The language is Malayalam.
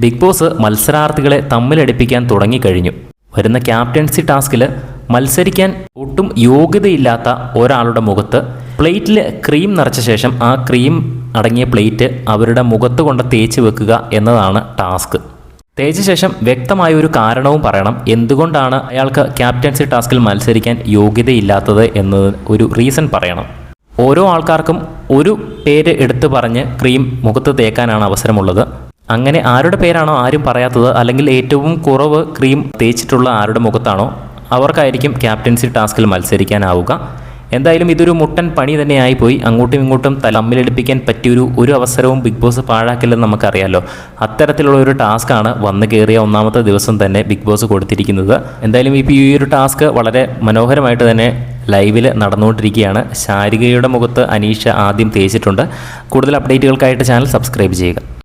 ബിഗ് ബോസ് മത്സരാർത്ഥികളെ തമ്മിലടിപ്പിക്കാൻ തുടങ്ങിക്കഴിഞ്ഞു. വരുന്ന ക്യാപ്റ്റൻസി ടാസ്കിൽ മത്സരിക്കാൻ ഒട്ടും യോഗ്യതയില്ലാത്ത ഒരാളുടെ മുഖത്ത് പ്ലേറ്റിൽ ക്രീം നിറച്ച ശേഷം ആ ക്രീം അടങ്ങിയ പ്ലേറ്റ് അവരുടെ മുഖത്ത് കൊണ്ട് തേച്ച് വെക്കുക എന്നതാണ് ടാസ്ക്. തേച്ച ശേഷം വ്യക്തമായ ഒരു കാരണവും പറയണം. എന്തുകൊണ്ടാണ് അയാൾക്ക് ക്യാപ്റ്റൻസി ടാസ്കിൽ മത്സരിക്കാൻ യോഗ്യതയില്ലാത്തത് എന്നത് ഒരു റീസൺ പറയണം. ഓരോ ആൾക്കാർക്കും ഒരു പേര് എടുത്തു പറഞ്ഞ് ക്രീം മുഖത്ത് തേക്കാനാണ് അവസരമുള്ളത്. അങ്ങനെ ആരുടെ പേരാണോ ആരും പറയാത്തത് അല്ലെങ്കിൽ ഏറ്റവും കുറവ് ക്രീം തേച്ചിട്ടുള്ള ആരുടെ മുഖത്താണോ അവർക്കായിരിക്കും ക്യാപ്റ്റൻസി ടാസ്കിൽ മത്സരിക്കാനാവുക. എന്തായാലും ഇതൊരു മുട്ടൻ പണി തന്നെയായിപ്പോയി അങ്ങോട്ടും ഇങ്ങോട്ടും തലമ്മിലെടുപ്പിക്കാൻ പറ്റിയൊരു ഒരു അവസരവും ബിഗ് ബോസ് പാഴാക്കില്ലെന്ന് നമുക്കറിയാലോ. അത്തരത്തിലുള്ള ഒരു ടാസ്ക്കാണ് വന്നു കയറിയ ഒന്നാമത്തെ ദിവസം തന്നെ ബിഗ് ബോസ് കൊടുത്തിരിക്കുന്നത്. എന്തായാലും ഇപ്പോൾ ഈ ഒരു ടാസ്ക് വളരെ മനോഹരമായിട്ട് തന്നെ ലൈവിൽ നടന്നുകൊണ്ടിരിക്കുകയാണ്. ശാരികയുടെ മുഖത്ത് അനീഷ ആദ്യം തേച്ചിട്ടുണ്ട്. കൂടുതൽ അപ്ഡേറ്റുകൾക്കായിട്ട് ചാനൽ സബ്സ്ക്രൈബ് ചെയ്യുക.